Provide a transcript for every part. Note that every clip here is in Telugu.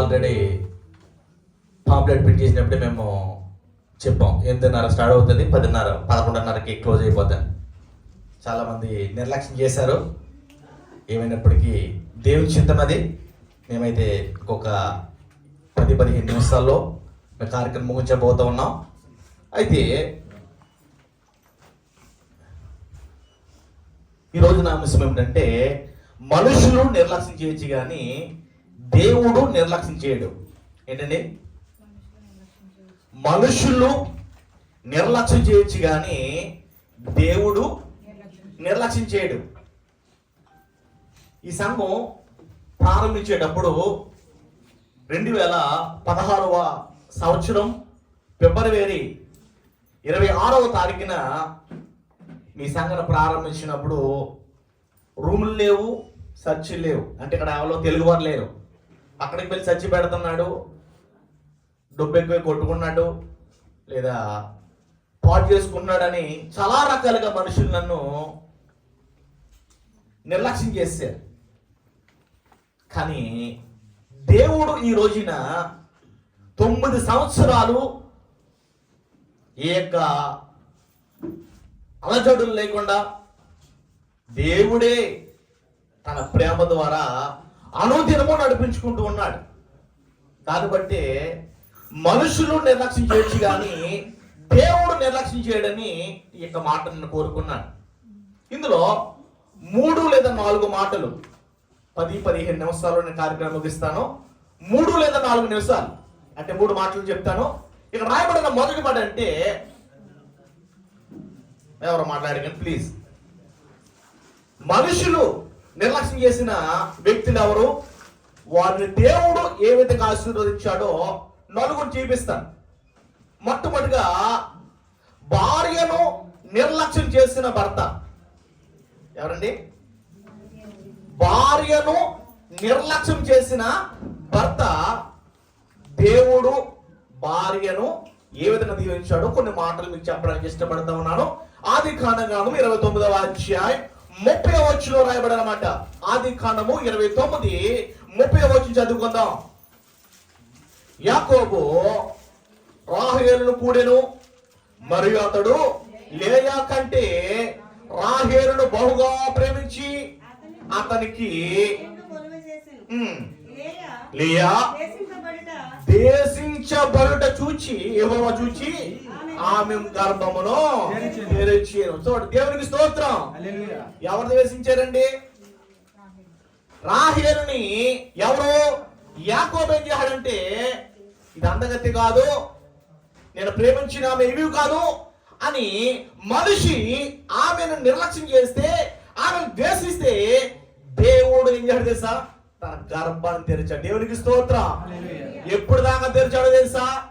ఆల్రెడీ పాంప్లెట్ ప్రింట్ చేసినప్పుడే మేము చెప్పాం. ఎనిమిదిన్నర స్టార్ట్ అవుతుంది పదిన్నర పదకొండున్నరకి క్లోజ్ అయిపోతాం. చాలామంది నిర్లక్ష్యం చేశారు. ఏమైనప్పటికీ దేవుని చిత్తం అది. మేమైతే ఇంకొక పది పదిహేను నిమిషాల్లో మేము కార్యక్రమం ముగించబోతూ ఉన్నాం. అయితే ఈరోజు నా అంశం ఏమిటంటే మనుషులు నిర్లక్ష్యం చేయొచ్చు కానీ దేవుడు నిర్లక్ష్యం చేయడు. ఏంటండి? మనుషులు నిర్లక్ష్యం చేయొచ్చు కానీ దేవుడు నిర్లక్ష్యం చేయడు. ఈ సంఘం ప్రారంభించేటప్పుడు రెండు వేల పదహారవ సంవత్సరం ఫిబ్రవరి ఇరవై ఆరవ తారీఖున మీ సంఘం ప్రారంభించినప్పుడు రూములు లేవు సర్చిలు లేవు. అంటే ఇక్కడ ఎవరో తెలుగు వారు లేరు. అక్కడికి వెళ్ళి చచ్చి పెడుతున్నాడు డబ్బు ఎక్కువ కొట్టుకున్నాడు లేదా పాటు చేసుకున్నాడని చాలా రకాలుగా మనుషులు నన్ను నిర్లక్ష్యం చేశారు. కానీ దేవుడు ఈ రోజున తొమ్మిది సంవత్సరాలు ఈ యొక్క అలజడులు లేకుండా దేవుడే తన ప్రేమ ద్వారా అనుదినము నడిపించుకుంటూ ఉన్నాడు. దాన్ని బట్టి మనుషులు నిర్లక్ష్యం చేయొచ్చు కానీ దేవుడు నిర్లక్ష్యం చేయడని ఈ యొక్క మాట నేను కోరుకున్నాను ఇందులో మూడు లేదా నాలుగు మాటలు పది పదిహేను నిమిషాలు నేను కార్యక్రమం ముగిస్తాను. మూడు లేదా నాలుగు నిమిషాలు అంటే మూడు మాటలు చెప్తాను. ఇక్కడ రాయబడిన మొదటి మాట అంటే ఎవరు మాట్లాడగండి ప్లీజ్ మనుషులు నిర్లక్ష్యం చేసిన వ్యక్తులు ఎవరు? వారిని దేవుడు ఏ విధంగా ఆశీర్వదించాడో నలుగురు చూపిస్తాను. మొట్టమొదటిగా భార్యను నిర్లక్ష్యం చేసిన భర్త. ఎవరండి? భార్యను నిర్లక్ష్యం చేసిన భర్త దేవుడు భార్యను ఏ విధంగా దీవించాడో కొన్ని మాటలు మీకు చెప్పడానికి ఇష్టపడతా ఉన్నాను. ఆది కాండగాను ఇరవై తొమ్మిదవ అధ్యాయం ముప్పై వచ్చులో రాయబడనమాట. ఆది కాండము ఇరవై తొమ్మిది. ముప్పై వచ్చి చదువుకుందాం. యాకోబు రాహేలును కూడెను. మరియు అతడు లేయా కంటే రాహేలును బహుగా ప్రేమించి అతనికి లేయా దేశించబడుట చూచి యెహోవా చూచి ఆమె గర్భమును తెరిచేను. చూడండి దేవునికి స్తోత్రం. ఎవరు ద్వేషించారండి రాహేలుని ఎవరు? యాకోబు ఏం చేశాడంటే ఇది అందగత్తి కాదు నేను ప్రేమించిన ఆమె ఇవి కాదు అని మనిషి ఆమెను నిర్లక్ష్యం చేస్తే ఆమెను ద్వేషిస్తే దేవుడు ఏం చేశాడు తెలుసా? తన గర్భాన్ని తెరిచాడు. దేవునికి స్తోత్రం. ఎప్పుడు దాకా తెరిచాడో తెలుసా?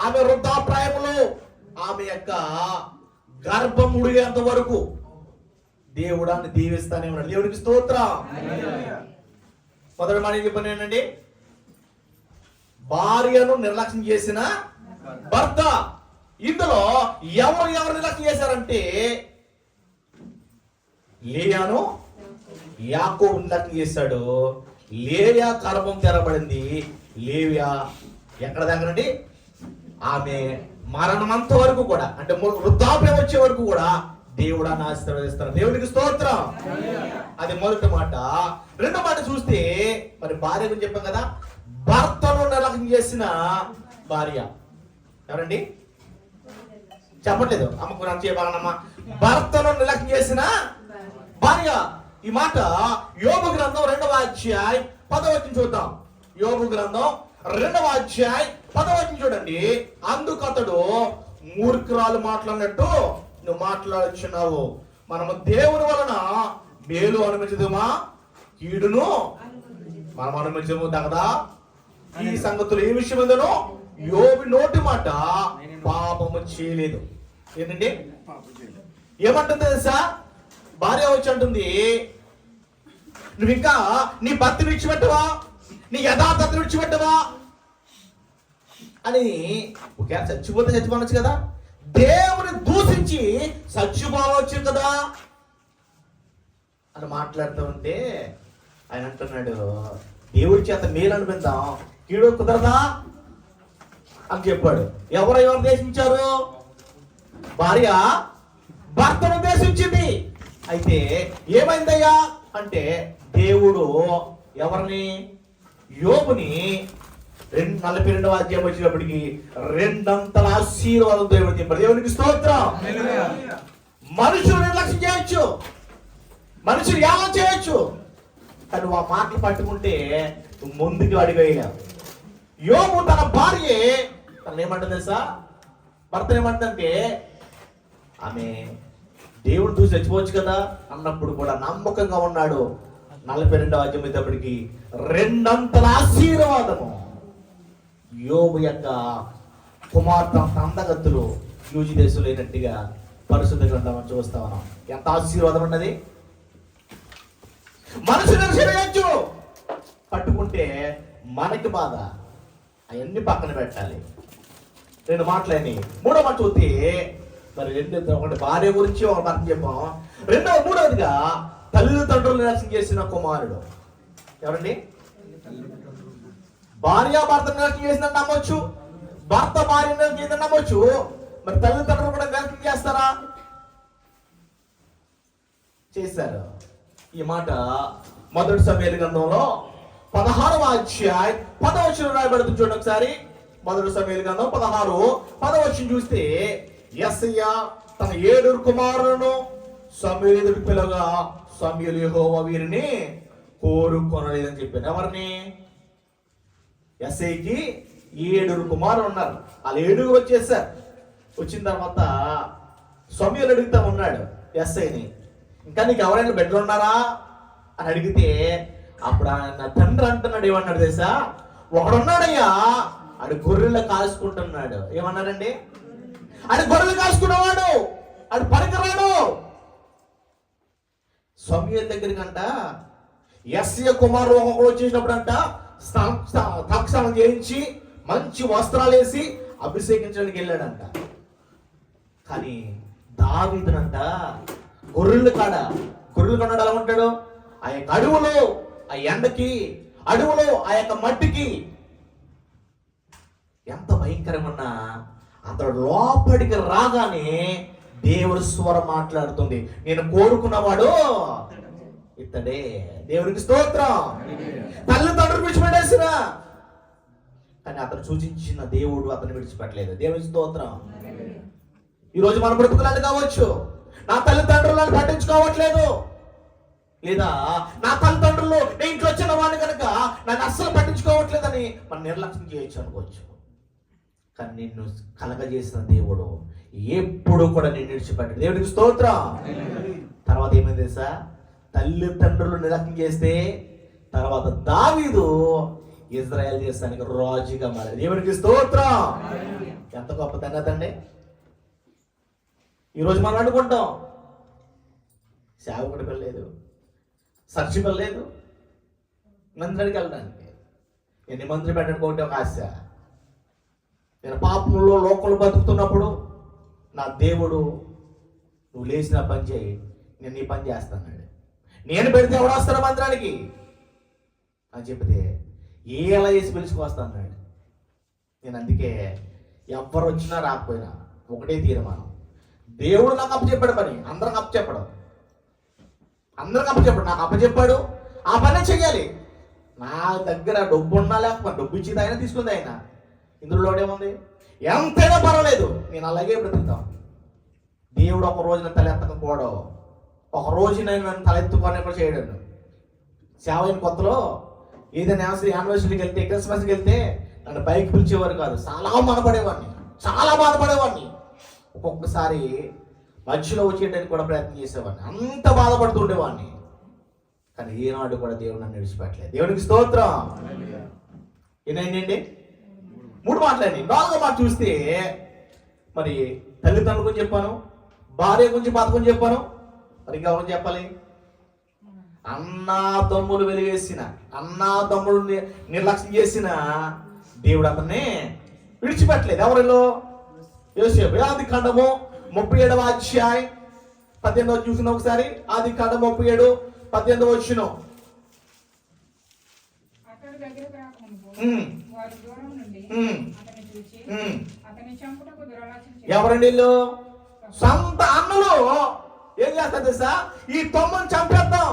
ఆమె వృద్ధాప్రాయంలో ఆమె యొక్క గర్భం ఉడిగేంత వరకు దేవుడాన్ని దీవిస్తానే ఉన్నాడు. దేవునికి స్తోత్రం. మొదటి మాట చెప్పాను ఏంటండి? భార్యను నిర్లక్ష్యం చేసిన భర్త. ఇందులో ఎవరు ఎవరు నిర్లక్ష్యం చేశారంటే లేయాను యాకో నిర్లక్ష్యం చేశాడు. లేయా కర్మం తెరబడింది. లేవియా ఎక్కడ దగ్గరండి ఆమె మరణమంత వరకు కూడా అంటే వృద్ధాప్యం వచ్చే వరకు కూడా దేవుడు అని ఆశీర్వదిస్తారు దేవుడికి స్తోత్రం. అది మొదటి మాట. రెండో మాట చూస్తే మరి భార్య గురించి చెప్పాం కదా భర్తను నిర్లక్ష్యం చేసిన భార్య. ఎవరండి? చెప్పట్లేదు. అమ్మకు నాకు చెప్పాలన్నమ్మా భర్తను నిర్లక్ష్యం చేసిన భార్య. ఈ మాట యోగ గ్రంథం రెండవ అధ్యాయం పదవచనం చూద్దాం. యోగ గ్రంథం రెండవ అధ్యాయం పదవచనం చూడండి. అందుకు అతడు మూర్ఖురాలు మాట్లాడినట్టు నువ్వు మాట్లాడుచున్నావు మనము దేవుని వలన మేలు అనుమతిదుమా కీడును మనం అనుమతిము కదా? ఈ సంగతులు ఏ విషయం ఉందనో యోబి నోటి మాట పాపము చేయలేదు. ఏంటండి? ఏమంటుంది తెలుసా? భార్య వచ్చి అంటుంది నువ్వు ఇంకా నీ భర్తను విడిచిపెట్టవా? నీ యథార్థతను విడిచిపెట్టవా అని ఒకవేళ చచ్చిపోతే చచ్చిపోనొచ్చు కదా? దేవుని దూషించి చచ్చిపోవచ్చు కదా? అని మాట్లాడుతూ ఉంటే ఆయన అంటున్నాడు దేవుడి చేత మేలు అనిపిందాం కీడు కుదరదా? అని చెప్పాడు. ఎవరు ఎవరు దేశించారు భార్య భర్తను ఉద్దేశించింది అయితే ఏమైందయ్యా? అంటే దేవుడు ఎవరిని యోగుని రెండు నలభై రెండవ అధ్యాయం వచ్చినప్పటికి రెండంతల ఆశీర్వాదం దేవుడు చెప్పాడు దేవునికి స్తోత్రం. మనుషులు నిర్లక్ష్యం చేయొచ్చు. మనుషులు యాగం చేయొచ్చు. నువ్వు ఆ మాటలు పట్టుకుంటే ముందుకు అడిగేయలేవు. యోగు తన భార్య తను ఏమంటుంది తెలుసా? భర్త ఏమంటుందంటే ఆమె దేవుడు చూసి చచ్చిపోవచ్చు కదా అన్నప్పుడు కూడా నమ్మకంగా ఉన్నాడు. నలభై రెండవ అధ్యాయం రెండంతల ఆశీర్వాదము. యోగు యొక్క కుమార్తె అంత అందగత్తులు యూజి దేశంలో లేనట్టుగా పరిశుద్ధ గ్రంథం చూస్తా ఉన్నాం. ఎంత ఆశీర్వాదం ఉన్నది? మనసు చేయొచ్చు పట్టుకుంటే మనకి బాధ. అవన్నీ పక్కన పెట్టాలి. రెండు మాటలని మూడో మాట చూస్తే మరి రెండు ఒకటి భార్య గురించి ఒక భర్త చెప్పాం. రెండవ మూడవదిగా తల్లిదండ్రులు నిరసన చేసిన కుమారుడు. ఎవరండి? భార్య భర్త నిరసన చేసిందని నమ్మొచ్చు. భర్త భార్య నిరసన చేసిందని నమ్మొచ్చు. మరి తల్లిదండ్రులు కూడా నిరసన చేస్తారా? చేశారు. ఈ మాట మొదటి సమయాల గ్రంథంలో పదహారవ అధ్యాయ పదవచనం రాయబడుతుంది చూడండి ఒకసారి. మొదటి సమయాల గ్రంథం పదహారు పదవచనం చూస్తే ఎస్ఐయ తన ఏడు కుమారులను సమేదుడు పిలగా సమయలు యెహోవా వీరిని కోరుకొనలేదని చెప్పారు ఎవరిని? ఎస్ఐకి ఏడుగురు కుమారులు ఉన్నారు. వాళ్ళు ఏడుగురు వచ్చేసారు. వచ్చిన తర్వాత సమయలు అడుగుతా ఉన్నాడు ఎస్ఐని. ఇంకా నీకు ఎవరైనా బిడ్డలు ఉన్నారా? అని అడిగితే అప్పుడు ఆయన తండ్రి అంటున్నాడు. ఏమన్నాడు తెలుసా? ఒకడున్నాడయ్యా ఆడు గొర్రెలు కాల్చుకుంటున్నాడు. ఏమన్నారండి ఆడు గొర్రెలు కాసుకున్నవాడు ఆడు పనికిరాడు. సమయం దగ్గరికంట. ఎస్ఏ కుమారు ఒకడు వచ్చేసినప్పుడు అంట తక్షణం చేయించి మంచి వస్త్రాలు వేసి అభిషేకించడానికి వెళ్ళాడంట. కానీ దావిదనంట గొర్రెల కాడ గొర్రెలు కొన్నాడు ఎలా ఉంటాడు? ఆ యొక్క అడవులో ఆ ఎండకి అడవులో ఆ యొక్క మట్టికి. ఎంత భయంకరమన్నా అతడు లోపలికి రాగానే దేవుడి స్వరం మాట్లాడుతుంది. నేను కోరుకున్నవాడు ఇతడే. దేవుడికి స్తోత్రం. తల్లిదండ్రులు విడిచిపెట్టేసిన కానీ అతను సూచించిన దేవుడు అతను విడిచిపెట్టలేదు. దేవుడికి స్తోత్రం. ఈరోజు మన బ్రతుకులు కావచ్చు. నా తల్లిదండ్రులు పట్టించుకోవట్లేదు. లేదా నా తల్లిదండ్రులు నేను ఇంట్లో వచ్చిన వాడిని కనుక నన్ను అస్సలు పట్టించుకోవట్లేదని మనం నిర్లక్ష్యం చేయొచ్చు అనుకోవచ్చు. కానీ నిన్ను కలగజేసిన దేవుడు. ఎప్పుడు కూడా నిన్ను విడిచిపెట్టాడు. దేవుడికి స్తోత్రం. తర్వాత ఏమైంది తెలుసా? తల్లిదండ్రులు నిర్లక్ష్యం చేస్తే తర్వాత దావీదు ఇజ్రాయెల్ దేశానికి రాజుగా మారాడు. దేవుడికి స్తోత్రం. ఎంత గొప్ప సంగతండి ఈరోజు మనం అనుకుంటాం సేవకుడి పిల్ల లేదు సర్చి పిల్ల లేదు వెళ్ళడానికి. ఎన్ని మంత్రి పెట్టడానికి ఒక ఆశ నేను పాపంలో లోకలు బతుకుతున్నప్పుడు నా దేవుడు నువ్వు లేచిన పని చేయి నేను నీ పని చేస్తాను నేను పెడితే ఎవడు వస్తాడు మంత్రానికి అని చెప్తే ఏ ఎలా చేసి పిలుచుకొస్తాను నేను అందుకే ఎవరు వచ్చినా రాకపోయినా ఒకటే తీర్మానం. దేవుడు నాకు అప్పచెప్పాడు పని అందరికి అప్పచెప్పడు. అందరికి అప్పచెప్పాడు. నాకు అప్పచెప్పాడు. ఆ పనే చెయ్యాలి. నా దగ్గర డబ్బు ఉన్నా లేకపోతే డబ్బు ఇచ్చింది ఆయన తీసుకుంది ఆయన. ఇందులో ఏముంది? ఎంతైనా పర్వాలేదు. నేను అలాగే బ్రతుకుతాను దేవుడు ఒక రోజున తలెత్తకపోవడం ఒక రోజు నేను నన్ను తలెత్తుకొని కూడా చేయడం సేవ అయిన కొత్తలో ఏదైనా యానివర్సరీకి వెళ్తే క్రిస్మస్కి వెళ్తే నన్ను పైకి పిలిచేవారు కాదు. చాలా బాధపడేవాడిని. చాలా బాధపడేవాడిని. ఒక్కొక్కసారి మధ్యలో వచ్చేయడానికి కూడా ప్రయత్నం చేసేవాడిని. అంత బాధపడుతుండేవాడిని కానీ ఏనాడు కూడా దేవుడు నన్ను విడిచిపెట్టలేదు. దేవుడికి స్తోత్రం. ఏనండి మూడు మాటలండి. నాలుగో మాట చూస్తే మరి తల్లిదండ్రుల గురించి చెప్పాను భార్య గురించి బాధ గురించి చెప్పాను. మరి ఇంకా ఎవరు చెప్పాలి? అన్నా తమ్ముడు వెలివేసిన అన్నా తమ్ముడు నిర్లక్ష్యం చేసిన దేవుడు అతన్ని విడిచిపెట్టలేదు. ఎవరిలో? యోసేపు. ఆది ఖండము ముప్పై ఏడవ అధ్యాయం పద్దెనిమిది చూసిన ఒకసారి. ఆది ఖండం ముప్పై ఏడు పద్దెనిమిది వచ్చినాం అతడు అతడు దగ్గరకు రాకముందు ఉమ్, వారు దూరం నుండి ఉమ్, అతన్ని చూచి ఉమ్. అతన్ని చంపుటకు దురాలోచన ఎవరండి వీళ్ళు? సొంత అన్నలు. ఏం చేస్తారు తెలుసా? ఈ తొమ్మని చంపేద్దాం.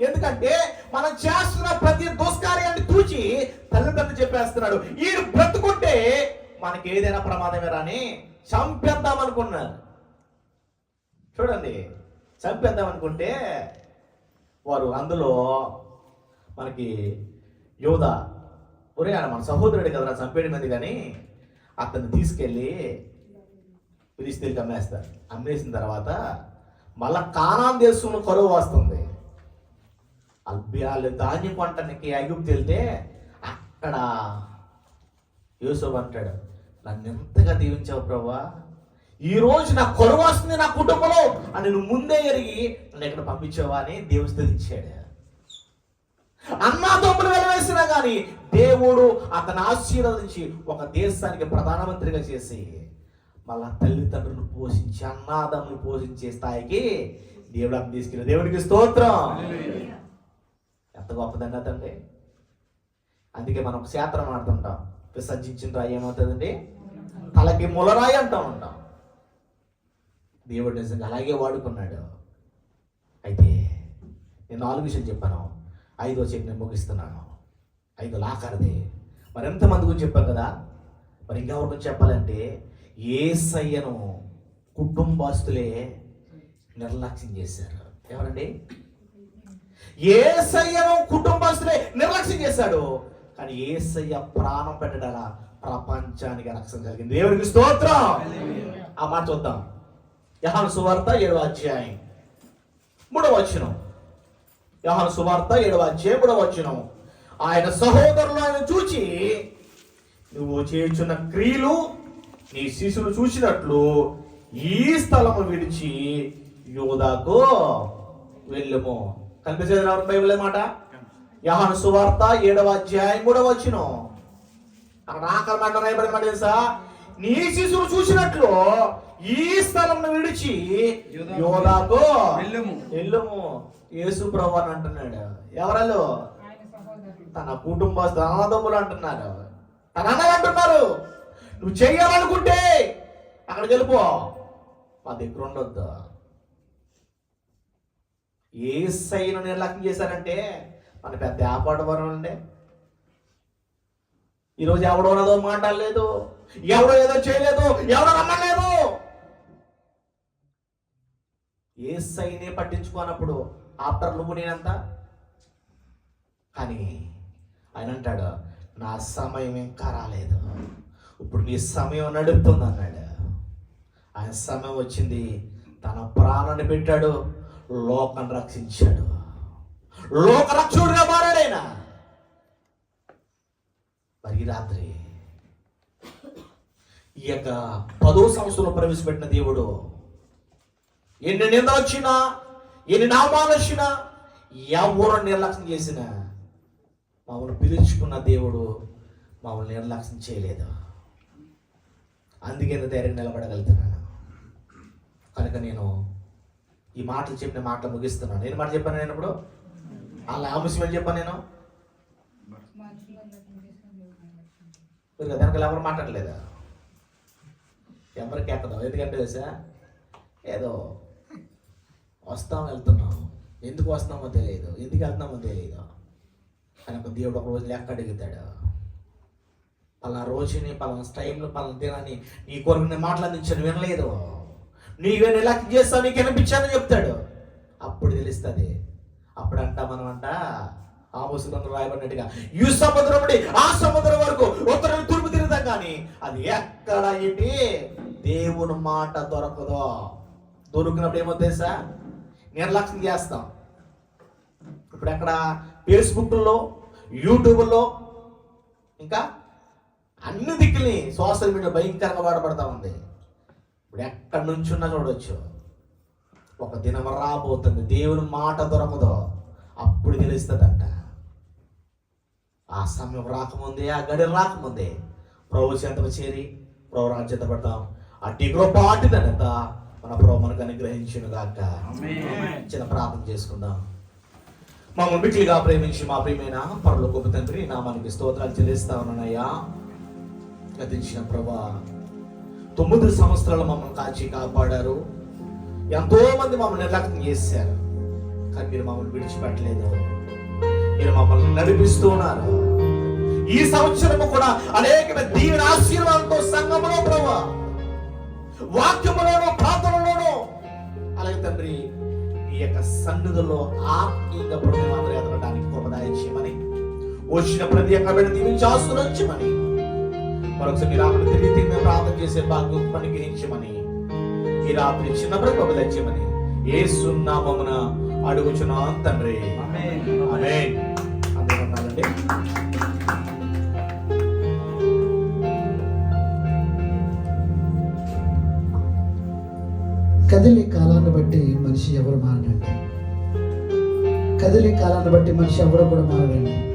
ఎందుకంటే మనం చేస్తున్న ప్రతి దుష్కార్యాన్ని తూచి తల్లిదండ్రులు చెప్పేస్తున్నాడు. ఈ బ్రతుకుంటే మనకి ఏదైనా ప్రమాదమే రాని చంపేద్దాం అనుకున్నారు. చూడండి. చంపేద్దాం అనుకుంటే వారు అందులో మనకి యోధ ఒరే ఆయన మన సహోదరుడు కదరా చంపేయడం కానీ అతన్ని తీసుకెళ్ళి ఫిలిస్తీన్కి అమ్మేస్తారు. అమ్మేసిన తర్వాత మళ్ళా కానాన్ దేశంలో కరువు వస్తుంది. వాళ్ళు ధాన్యం పంటనికి ఐగుప్తు వెళ్తే అక్కడ యూసఫ్ అంటాడు నన్ను ఎంతగా దీవించావు ప్రభా ఈ రోజు నా కరువు వస్తుంది నా కుటుంబంలో అని నువ్వు ముందే ఎరిగి నన్ను ఎక్కడ పంపించావా? అని దేవుడు స్థుతించాడు. అన్నా కానీ దేవుడు అతను ఆశీర్వదించి ఒక దేశానికి ప్రధానమంత్రిగా చేసి మళ్ళా తల్లిదండ్రులను పోషించి అన్నాదమ్ములు పోషించే స్థాయికి దేవుడు అతను తీసుకెళ్ళి దేవుడికి స్తోత్రం. ఎంత గొప్పదండి అతండి అందుకే మనం క్షేత్రం ఆడుతుంటాం. విసర్జించిన రాయి ఏమవుతుందండి? తలకి ములరాయి అంటూ ఉంటాం. దేవుడు నిజంగా అలాగే వాడుకున్నాడు. అయితే నేను నాలుగు విషయాలు చెప్పాను. ఐదో చెప్పి నేను ముగిస్తున్నాను. ఐదో లాకరది. మరి ఎంతమంది గురించి చెప్పాం కదా? మరి ఇంకెవరి గురించి చెప్పాలంటే ఏసయ్యను కుటుంబస్తులే నిర్లక్ష్యం చేశారు. ఎవరండి? ఏసయ్యను కుటుంబస్తులే నిర్లక్ష్యం చేశాడు. కానీ ఏసయ్య ప్రాణం పెట్టడాల ప్రపంచానికి రక్షణ కలిగింది. దేవుడికి స్తోత్రం. ఆ మాట చూద్దాం. యహాను సువార్త ఏడవ అధ్యాయం. మూడవ వచనం. యహాను సువార్త ఏడవ అధ్యాయం మూడవ వచనం. ఆయన సహోదరులు ఆయన చూచి నువ్వు చేయుచున్న క్రియలు నీ శిశువులు చూసినట్లు ఈ స్థలము విడిచి యోదాకు వెళ్ళము. కనిపించేది ఎవరు బైబిల్ మాట? యహాను సువార్త ఏడవ అధ్యాయం మూడవ వచనం. అక్కడ ఆకలి మాట రాయబడిన మాట తెలుసా? నీ శిశువులు చూసినట్లు ఈ స్థలం విడిచి యోదాకు వెళ్ళుము. వెళ్ళము. యేసు ప్రభు అని అంటున్నాడు. ఎవరలు తన కుటుంబ అన్నదమ్ములు అంటున్నారు. తన అన్నలు అంటున్నారు. నువ్వు చెయ్యాలనుకుంటే అక్కడికి వెళ్ళిపో. మా దగ్గర ఉండొద్దు. ఏ సైను నిర్లక్ష్యం చేశారంటే మన పెద్ద వ్యాపారం అండి. ఈరోజు ఎవడో ఉన్నదో మాట్లాడలేదు ఎవడో ఏదో చేయలేదు ఎవడో రమ్మలేదు. ఏ సైనే పట్టించుకోనప్పుడు ఆఫ్టర్ నువ్వు నేనంత కానీ ఆయన అంటాడు నా సమయం ఇంకా రాలేదు. ఇప్పుడు నీ సమయం నడుపుతుంది అన్నాడు. ఆయన సమయం వచ్చింది. తన ప్రాణాన్ని పెట్టాడు. లోకం రక్షించాడు. లోక రక్షకుడిగా మారాడైనా మరి ఈ రాత్రి ఈ యొక్క పదో సంవత్సరంలో ప్రవేశపెట్టిన దేవుడు ఎన్ని నింద వచ్చినా ఎన్ని నామాలు వచ్చినా ఎవరు నిర్లక్ష్యం చేసినా మమ్మల్ని పిలుచుకున్న దేవుడు మమ్మల్ని నిర్లక్ష్యం చేయలేదు. అందుకే ధైర్యం నిలబడగలుగుతున్నాను. కనుక నేను ఈ మాటలు చెప్పిన మాటలు ముగిస్తున్నాను. నేను మాట చెప్పాను నేను ఇప్పుడు? అలా ఆముష్యం చెప్పాను నేను? మీరు దానికి ఎవరు మాట్లాడలేదా? ఎవరికి ఎక్కదాం? ఎందుకంటే తెలుసా? ఏదో వస్తాం వెళ్తున్నాం. ఎందుకు వస్తామో తెలియదు. ఎందుకు వెళ్తున్నామో తెలియదు. కానీ దేవుడు ఒక రోజు లెక్క అడుగుతాడు. పలానా రోజుని పలానా టైంలో పలానా దినాన్ని నీ కొరకు నేను మాట్లాడించాను వినలేదు. నీవే లెక్క చేస్తావు నీకు వినిపించానని చెప్తాడు. అప్పుడు తెలుస్తుంది. అప్పుడు మనం అంట ఆ ముసుగుంలో రాయబడినట్టుగా ఈ సముద్రం నుండి ఆ సముద్రం వరకు ఉత్తరం తూర్పు తిరుగుతాం కానీ అది ఎక్కడ ఏంటి? దేవుని మాట దొరకదో. దొరికినప్పుడు ఏమో తెలుసా? నిర్లక్ష్యం చేస్తాం. ఇప్పుడు ఎక్కడ ఫేస్బుక్లో యూట్యూబ్లో ఇంకా అన్ని దిక్కుల్ని సోషల్ మీడియా భయంకరంగా వాడబడతా ఉంది. ఇప్పుడు ఎక్కడి నుంచి ఉన్నా చూడవచ్చు ఒక దినం రాబోతుంది దేవుని మాట దొరకదో. అప్పుడు తెలుస్తుందంట. ఆ సమయం రాకముందే ఆ గడి రాకముందే ప్రభు చెంతకు చేరి ప్రభు రాజ్యత పడతాం. అట్టి కృప అటుదనంత మన ప్రభు మనకు అనుగ్రహించిన గాక చిన్న ప్రార్థన చేసుకుందాం. మమ్మల్ని మిక్కిలిగా ప్రేమించి మా ప్రియమైన పరలో గొప్ప తండ్రి నామానికి స్తోత్రాలు చెల్లిస్తా ఉన్నానయ్యా. గతించిన ప్రభా తొమ్మిది సంవత్సరాలు మమ్మల్ని కాచి కాపాడారు. ఎంతో మంది మమ్మల్ని నిర్లక్ష్యం చేశారు కానీ మీరు మమ్మల్ని విడిచిపెట్టలేదు. మీరు మమ్మల్ని నడిపిస్తూ ఉన్నారు. ఈ సంవత్సరము కూడా అనేకమైన దీవెన ఆశీర్వాదంతో సంఘములో ప్రభా వాక్యములోనూ ప్రార్థనలోనూ. అలాగే తండ్రి ఈ యొక్క సన్నిధిలో ఆత్మీయంగా ప్రభు మాత్రం ఎదగడానికి కృపదాయ చేయమని. వచ్చిన ప్రతి ఒక్క బిడ్డ దీవించి ఆస్తులంచమని మరొకసారి మీరు ఆమెను తిరిగి తిరిగి ప్రార్థన చేసే భాగ్యం అనుగ్రహించమని. ఈ రాత్రి చిన్న ప్రభు దయచేయమని. ఏ సున్నామమున అడుగుచున్నా తండ్రి. ఆమేన్. అందరూ ఉన్నారండి కదిలే కాలాన్ని బట్టి మనిషి ఎవరు మారడండి. కదిలే కాలాన్ని బట్టి మనిషి ఎవరు కూడా మారడండి.